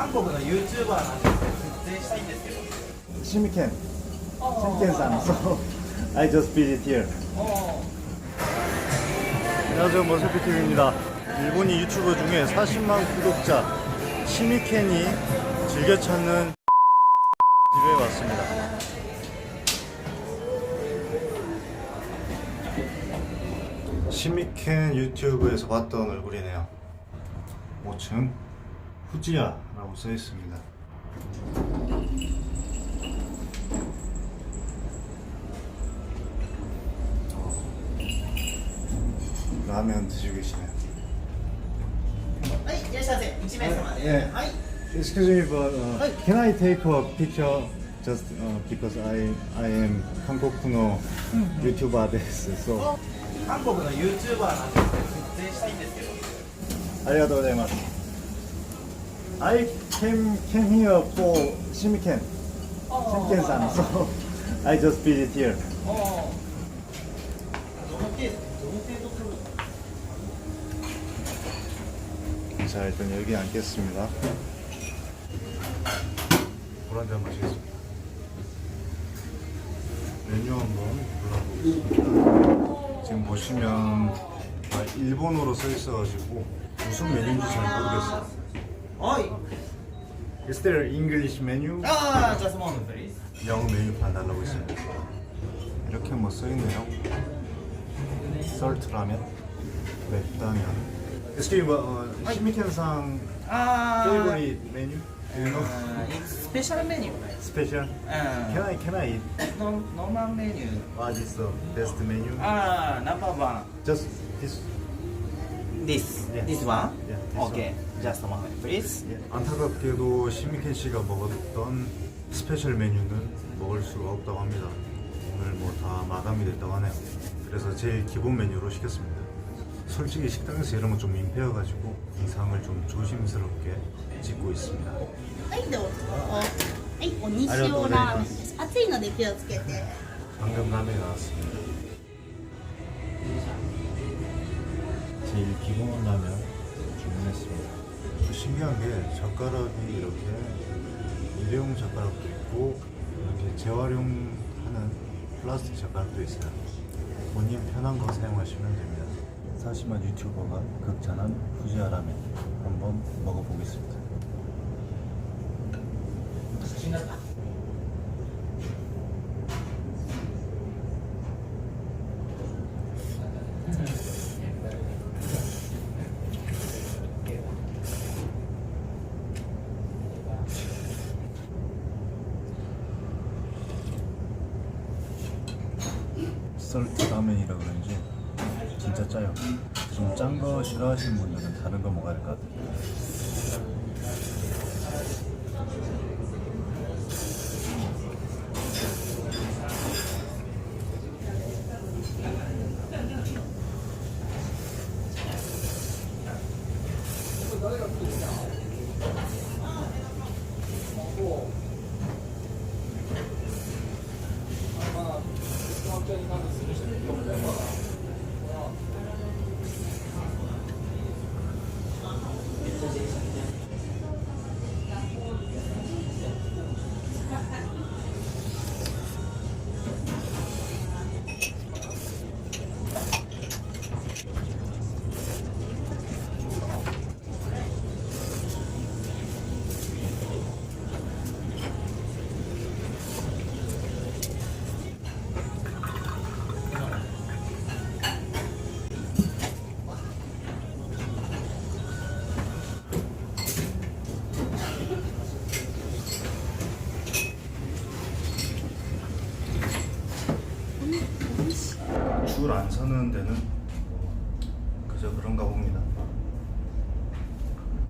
韓国の YouTuber なんですけど出演したいんですけど 시미켄 시미켄さん so I just visit here 안녕하세요 머슬피TV입니다 일본인 유튜버 중에 40만 구독자 시미켄이 즐겨 찾는 집에 왔습니다 시미켄 유튜브에서 봤던 얼굴이네요 5층 후지야라고 써 있습니다 라면 드시고 계시네요 はいいらっしゃいませ1名様で、ええはい Excuse me, but uh, Hi. can I take a picture just uh, because I I am 한국노 YouTuberです. So 韓国の YouTuber なんですけど出演したいんですけどありがとうございます. I came came here for Shimiken. Shimiken-san. So I just visit here. 어. 너무 깨 너무 깨도 자 일단 여기 앉겠습니다. 보란데 한번 마시겠습니다. 메뉴 한번 골라보겠습니다. 지금 보시면 아, 일본어로 써 있어가지고 무슨 메뉴인지 잘 모르겠어요. 어이. Is there English menu? 아, just one moment, please. 영어 메뉴 바나나 오시 이렇게 뭐 써있네요 썰트라면 맵다면 Excuse me, uh, 시미켄상 아, favorite menu? Do you know? 아, it's special menu. Special? Can 아, I, can I eat? no, normal menu. What is the best menu? 아, number one. Just this ン This Yeah. This one? Yeah, this one. Okay Just a moment please 예, 안타깝게도 시미켄 씨가 먹었던 스페셜 메뉴는 먹을 수가 없다고 합니다. 오늘 뭐 다 마감이 됐다고 하네요. 그래서 제일 기본 메뉴로 시켰습니다. 솔직히 식당에서 이런 거 좀 민폐여가지고 이상을 좀 조심스럽게 짓고 있습니다. はい、どうぞ。はい、鬼ありがとうご塩ざいますラーメンです。熱いので気をつけて。 방금 라면이 나왔습니다. 기본 라면 주문했습니다. 또 신기한 게 젓가락이 이렇게 일회용 젓가락도 있고 이렇게 재활용하는 플라스틱 젓가락도 있어요. 본인 편한 거 사용하시면 됩니다. 사심한 유튜버가 극찬한 후지아 라면 한번 먹어보겠습니다. 썰트 라면이라 그런지 진짜 짜요. 좀 짠 거 싫어하시는 분들은 다른 거 먹어야 될 것 같아요. 줄 안 서는 데는 그저 그런가 봅니다.